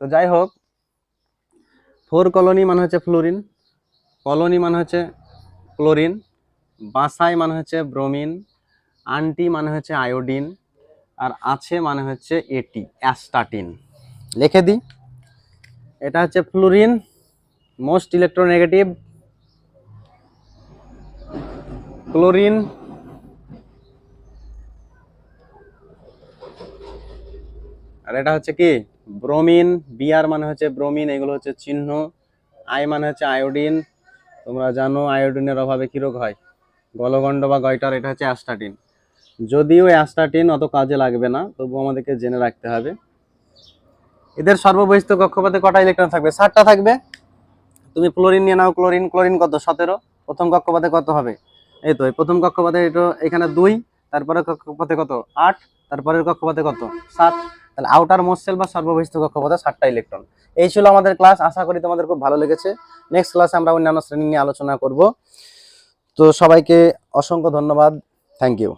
তো যাই হোক ফোর কলোনি মানে হচ্ছে ফ্লোরিন, কলোনি মানে হচ্ছে ক্লোরিন, বাসাই মানে হচ্ছে ব্রোমিন, আন্টি মানে হচ্ছে আয়োডিন, আর আছে মানে হচ্ছে এটি, অ্যাস্টাটিন। লিখে দিই, এটা হচ্ছে ফ্লোরিন, মোস্ট ইলেকট্রোনেগেটিভ, ক্লোরিন, আর এটা হচ্ছে কি? ব্রোমিন বিআর মানে হচ্ছে ব্রোমিন, এগুলো হচ্ছে চিহ্ন। আই মানে হচ্ছে আয়োডিন। তোমরা জানো আয়োডিনের অভাবে কি রোগ হয়? গলগণ্ড বা গয়টার, এটা হচ্ছে অ্যাস্টাটিন। যদিও অ্যাস্টাটিন অত কাজে লাগবে না, তবু আমাদেরকে জেনে রাখতে হবে। এদের সর্ববহিষ্ঠ কক্ষপথে কটা ইলেকট্রন থাকবে? ষাটটা থাকবে। তুমি ক্লোরিন নিয়ে নাও, ক্লোরিন ক্লোরিন কত? সতেরো। প্রথম কক্ষপথে কত হবে? এই তো প্রথম কক্ষপথে এটা, এখানে দুই তারপরে কক্ষপথে কত? আট, তারপরের কক্ষপথে কত? সাত। তাহলে আউটার মোস্ট বা সর্ববহিষ্ঠ কক্ষপথে ষাটটা ইলেকট্রন এই ছিল আমাদের ক্লাস আশা করি তোমাদের খুব ভালো লেগেছে। নেক্সট ক্লাসে আমরা অন্যান্য শ্রেণি নিয়ে আলোচনা করব। তো সবাইকে অসংখ্য ধন্যবাদ। Thank you